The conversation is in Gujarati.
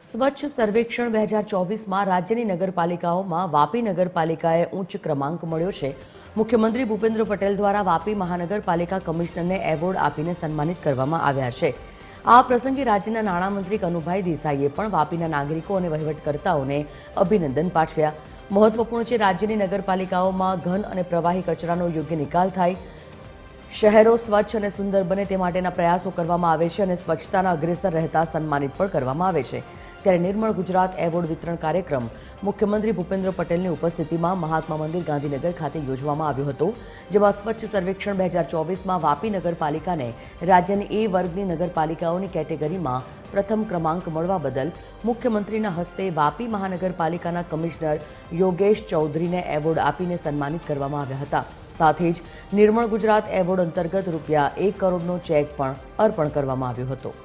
સ્વચ્છ સર્વેક્ષણ બે હજાર ચોવીસમાં રાજ્યની નગરપાલિકાઓમાં વાપી નગરપાલિકાએ ઉચ્ચ ક્રમાંક મળ્યો છે. મુખ્યમંત્રી ભૂપેન્દ્ર પટેલ દ્વારા વાપી મહાનગરપાલિકા કમિશનરને એવોર્ડ આપીને સન્માનિત કરવામાં આવ્યા છે. આ પ્રસંગે રાજ્યના નાણામંત્રી કનુભાઈ દેસાઈએ પણ વાપીના નાગરિકો અને વહીવટકર્તાઓને અભિનંદન પાઠવ્યા. મહત્વપૂર્ણ છે, રાજ્યની નગરપાલિકાઓમાં ઘન અને પ્રવાહી કચરાનો યોગ્ય નિકાલ થાય. શહેરો સ્વચ્છ અને સુંદર બને તે માટેના પ્રયાસો કરવામાં આવે છે અને સ્વચ્છતાના અગ્રેસર રહેતા સન્માનિત પણ કરવામાં આવે છે. ત્યારે નિર્મળ ગુજરાત એવોર્ડ વિતરણ કાર્યક્રમ મુખ્યમંત્રી ભૂપેન્દ્ર પટેલની ઉપસ્થિતિમાં મહાત્મા મંદિર ગાંધીનગર ખાતે યોજવામાં આવ્યો હતો, જેમાં સ્વચ્છ સર્વેક્ષણ બે હજાર ચોવીસમાં વાપી નગરપાલિકાને રાજ્યની એ વર્ગની નગરપાલિકાઓની કેટેગરીમાં પ્રથમ ક્રમાંક મળવા બદલ મુખ્યમંત્રીના હસ્તે વાપી મહાનગરપાલિકાના કમિશનર યોગેશ ચૌધરીને એવોર્ડ આપીને સન્માનિત કરવામાં આવ્યા હતા. સાથે જ નિર્મળ ગુજરાત એવોર્ડ અંતર્ગત રૂપિયા એક કરોડનો ચેક પણ અર્પણ કરવામાં આવ્યો હતો.